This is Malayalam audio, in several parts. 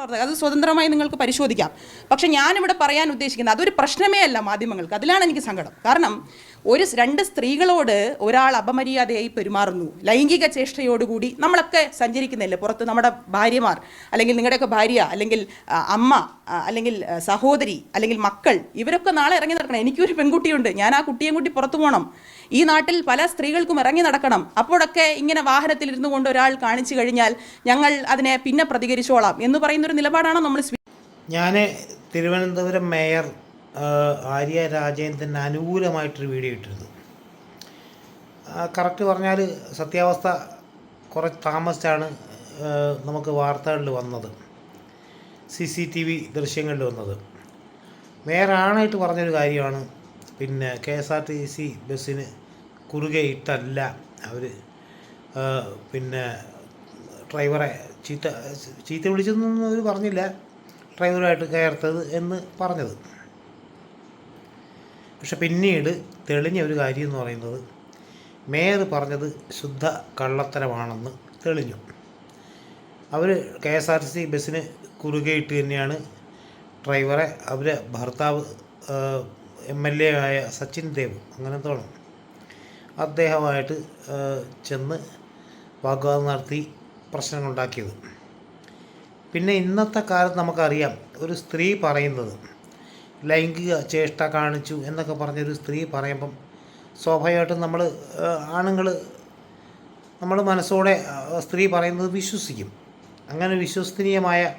പ്രവർത്തകർ. അത് സ്വതന്ത്രമായി നിങ്ങൾക്ക് പരിശോധിക്കാം. പക്ഷെ ഞാനിവിടെ പറയാൻ ഉദ്ദേശിക്കുന്നത് അതൊരു പ്രശ്നമേ അല്ല മാധ്യമങ്ങൾക്ക്. അതിലാണ് എനിക്ക് സങ്കടം. കാരണം ഒരു രണ്ട് സ്ത്രീകളോട് ഒരാൾ അപമര്യാദയായി പെരുമാറുന്നു. ലൈംഗിക ചേഷ്ടയോടുകൂടി നമ്മളൊക്കെ സഞ്ചരിക്കുന്നില്ലേ പുറത്ത് നമ്മുടെ ഭാര്യമാർ അല്ലെങ്കിൽ നിങ്ങളുടെയൊക്കെ ഭാര്യ അല്ലെങ്കിൽ അമ്മ അല്ലെങ്കിൽ സഹോദരി അല്ലെങ്കിൽ മക്കൾ ഇവരൊക്കെ നാളെ ഇറങ്ങി നടക്കണം. എനിക്കൊരു പെൺകുട്ടിയുണ്ട്. ഞാൻ ആ കുട്ടിയും കൂട്ടി പുറത്തു പോകണം ഈ നാട്ടിൽ പല സ്ത്രീകൾക്കും ഇറങ്ങി നടക്കണം. അപ്പോഴൊക്കെ ഇങ്ങനെ വാഹനത്തിൽ ഇരുന്നു കൊണ്ട് ഒരാൾ കാണിച്ചു കഴിഞ്ഞാൽ ഞങ്ങൾ അതിനെ പിന്നെ പ്രതികരിച്ചോളാം എന്ന് പറയുന്നൊരു നിലപാടാണോ നമ്മൾ ഞാൻ തിരുവനന്തപുരം മേയർ ആര്യ രാജേന്ദ്രന് അനുകൂലമായിട്ടൊരു വീഡിയോ ഇട്ടിരുന്നു. കറക്റ്റ് പറഞ്ഞാൽ സത്യാവസ്ഥ കുറച്ച് താമസിച്ചാണ് നമുക്ക് വാർത്തകളിൽ വന്നത്. സി സി ടി വി ദൃശ്യങ്ങളിൽ വന്നത്. വേറെ ആണായിട്ട് പറഞ്ഞൊരു കാര്യമാണ് പിന്നെ K S R T C ബസ്സിന് കുറുകെ ഇട്ടല്ല അവർ പിന്നെ ഡ്രൈവറെ ചീത്ത ചീത്ത വിളിച്ചെന്നൊന്നും അവർ പറഞ്ഞില്ല ഡ്രൈവറായിട്ട് കയർത്തത് എന്ന് പറഞ്ഞത്. പക്ഷെ പിന്നീട് തെളിഞ്ഞ ഒരു കാര്യം എന്ന് പറയുന്നത് മേയർ പറഞ്ഞത് ശുദ്ധ കള്ളത്തരമാണെന്ന് തെളിഞ്ഞു. അവർ K S R T C ബസ്സിന് കുറുകെ ഇട്ട് തന്നെയാണ് ഡ്രൈവറെ അവരെ ഭർത്താവ് എം എൽ എ ആയ സച്ചിൻ ദേവ് അങ്ങനെ തോന്നും അദ്ദേഹമായിട്ട് ചെന്ന് വാഗ്വാദം നടത്തി പ്രശ്നങ്ങളുണ്ടാക്കിയത്. പിന്നെ ഇന്നത്തെ കാലത്ത് നമുക്കറിയാം ഒരു സ്ത്രീ പറയുന്നത് ലൈംഗിക ചേഷ്ട കാണിച്ചു എന്നൊക്കെ പറഞ്ഞൊരു സ്ത്രീ പറയുമ്പം സ്വാഭാവികമായിട്ടും നമ്മൾ ആണുങ്ങൾ നമ്മൾ മനസ്സോടെ സ്ത്രീ പറയുന്നത് വിശ്വസിക്കും. അങ്ങനെ വിശ്വസനീയമായ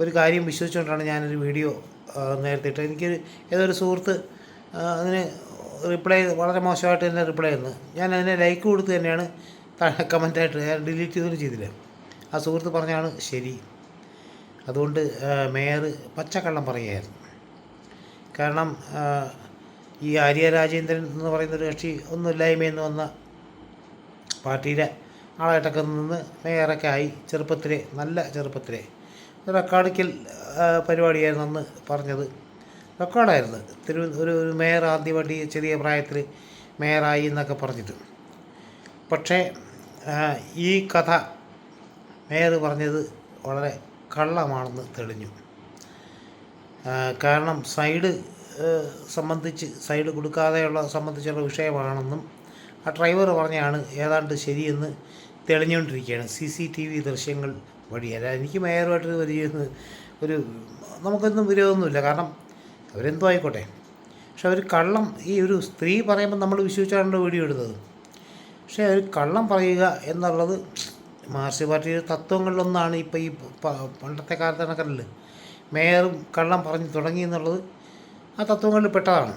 ഒരു കാര്യം വിശ്വസിച്ചുകൊണ്ടാണ് ഞാനൊരു വീഡിയോ നേരത്തെ ഇട്ടത്. എനിക്കൊരു ഏതൊരു സുഹൃത്ത് അതിന് റിപ്ലൈ വളരെ മോശമായിട്ട് തന്നെ റിപ്ലൈ തന്നു. ഞാൻ അതിനെ ലൈക്ക് കൊടുത്ത് തന്നെയാണ് കമന്റായിട്ട് ഞാൻ ഡിലീറ്റ് ചെയ്തൊന്നും ചെയ്തില്ല. ആ സുഹൃത്ത് പറഞ്ഞാണ് ശരി. അതുകൊണ്ട് മേയർ പച്ചക്കള്ളം പറയുകയായിരുന്നു. കാരണം ഈ ആര്യ രാജേന്ദ്രൻ എന്ന് പറയുന്ന ഒരു കക്ഷി ഒന്നുമില്ലായ്മയെന്ന് വന്ന പാർട്ടിയിലെ ആളായിട്ടൊക്കെ നിന്ന് മേയറൊക്കെ ആയി ചെറുപ്പത്തിലെ നല്ല ചെറുപ്പത്തിലെ. റെക്കോർഡിക്കൽ പരിപാടിയായിരുന്നു അന്ന് പറഞ്ഞത്. റെക്കോർഡായിരുന്നു. തിരു ഒരു മേയർ ആദ്യമായിട്ട് ചെറിയ പ്രായത്തിൽ മേയറായി എന്നൊക്കെ പറഞ്ഞിട്ട്. പക്ഷേ ഈ കഥ മേയർ പറഞ്ഞത് വളരെ കള്ളമാണെന്ന് തെളിഞ്ഞു. കാരണം സൈഡ് സംബന്ധിച്ച് സൈഡ് കൊടുക്കാതെയുള്ള സംബന്ധിച്ചുള്ള വിഷയമാണെന്നും ആ ഡ്രൈവർ പറഞ്ഞാണ് ഏതാണ്ട് ശരിയെന്ന് തെളിഞ്ഞുകൊണ്ടിരിക്കുകയാണ്. സി സി ടി വി ദൃശ്യങ്ങൾ വഴി. അല്ല എനിക്ക് മേയറുമായിട്ട് വലിയ ഒരു നമുക്കൊന്നും വിരോധമൊന്നുമില്ല. കാരണം അവരെന്തോ ആയിക്കോട്ടെ. പക്ഷെ അവർ കള്ളം ഈ ഒരു സ്ത്രീ പറയുമ്പോൾ നമ്മൾ വിശ്വസിച്ചാണ് വീഡിയോ എടുത്തത്. പക്ഷേ അവർ കള്ളം പറയുക എന്നുള്ളത് മാർസി പാർട്ടിയുടെ തത്വങ്ങളിലൊന്നാണ് ഇപ്പോൾ ഈ പണ്ടത്തെ കാലത്ത് കണക്കല്ല മേയറും കള്ളം പറഞ്ഞു തുടങ്ങി എന്നുള്ളത് ആ തത്വങ്ങളിൽ പെട്ടതാണ്.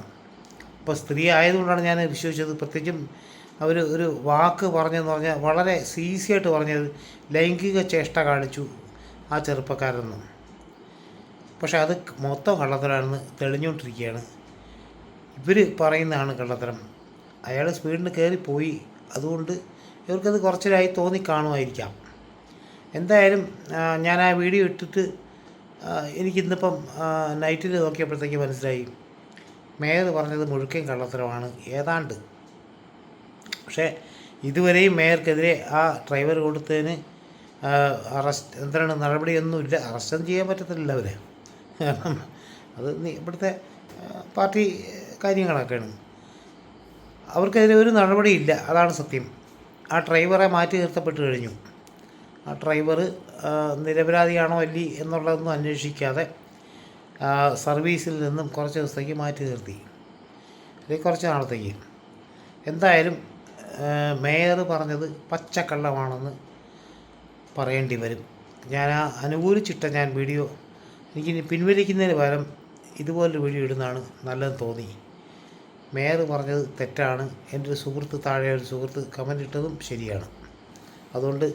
ഇപ്പോൾ സ്ത്രീ ആയതുകൊണ്ടാണ് ഞാൻ വിശ്വസിച്ചത്. പ്രത്യേകിച്ചും അവർ ഒരു വാക്ക് പറഞ്ഞതെന്ന് പറഞ്ഞാൽ വളരെ സീസി ആയിട്ട് പറഞ്ഞത് ലൈംഗിക ചേഷ്ട കാണിച്ചു ആ ചെറുപ്പക്കാരെന്ന്. പക്ഷെ അത് മൊത്തം കള്ളത്തരാണെന്ന് തെളിഞ്ഞുകൊണ്ടിരിക്കുകയാണ്. ഇവർ പറയുന്നതാണ് കള്ളത്തരം. അയാൾ സ്പീഡിന് കയറിപ്പോയി അതുകൊണ്ട് ഇവർക്കത് കുറച്ചിലായി തോന്നി കാണുമായിരിക്കാം. എന്തായാലും ഞാൻ ആ വീഡിയോ ഇട്ടിട്ട് എനിക്കിന്നിപ്പം നൈറ്റിൽ നോക്കിയപ്പോഴത്തേക്ക് മനസ്സിലായി. മേയർ പറഞ്ഞത് മുഴുക്കൻ കള്ളത്തരമാണ്. ഏതാണ്ട്. പക്ഷേ ഇതുവരെയും മേയർക്കെതിരെ ആ ഡ്രൈവർ കൊടുത്തതിന് അറസ്റ്റ് എന്താണ് നടപടിയൊന്നുമില്ല. അറസ്റ്റൊന്നും ചെയ്യാൻ പറ്റത്തില്ല അവരെ. കാരണം അത് ഇവിടുത്തെ പാർട്ടി കാര്യങ്ങളൊക്കെയാണ്. അവർക്കെതിരെ ഒരു നടപടിയില്ല. അതാണ് സത്യം. ആ ഡ്രൈവറെ മാറ്റി നിർത്തപ്പെട്ട് കഴിഞ്ഞു. ആ ഡ്രൈവർ നിരപരാധിയാണോ അല്ലേ എന്നുള്ളതൊന്നും അന്വേഷിക്കാതെ സർവീസിൽ നിന്നും കുറച്ച് ദിവസത്തേക്ക് മാറ്റി നിർത്തി. അല്ലെങ്കിൽ കുറച്ച് നാളത്തേക്ക്. എന്തായാലും മേയർ പറഞ്ഞത് പച്ചക്കള്ളമാണെന്ന് പറയേണ്ടി വരും. ഞാൻ ആ അനുകൂലിച്ചിട്ട ഞാൻ വീഡിയോ എനിക്കിനി പിൻവലിക്കുന്നതിന് പകരം ഇതുപോലൊരു വീഡിയോ ഇടുന്നതാണ് നല്ലതെന്ന് തോന്നി. മേയർ പറഞ്ഞത് തെറ്റാണ്. എന്റെ ഒരു സുഹൃത്ത് താഴെ ഒരു സുഹൃത്ത് കമന്റ് ഇട്ടതും ശരിയാണ്. അതുകൊണ്ട്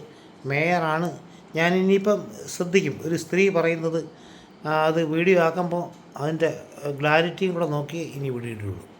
മേയറാണ്. ഞാൻ ഇനിയിപ്പം ശ്രദ്ധിക്കും. ഒരു സ്ത്രീ പറയുന്നത് അത് വീഡിയോ ആക്കുമ്പോൾ അതിന്റെ ക്ലാരിറ്റിയും കൂടെ നോക്കി ഇനി വീഡിയോ ഇടുള്ളൂ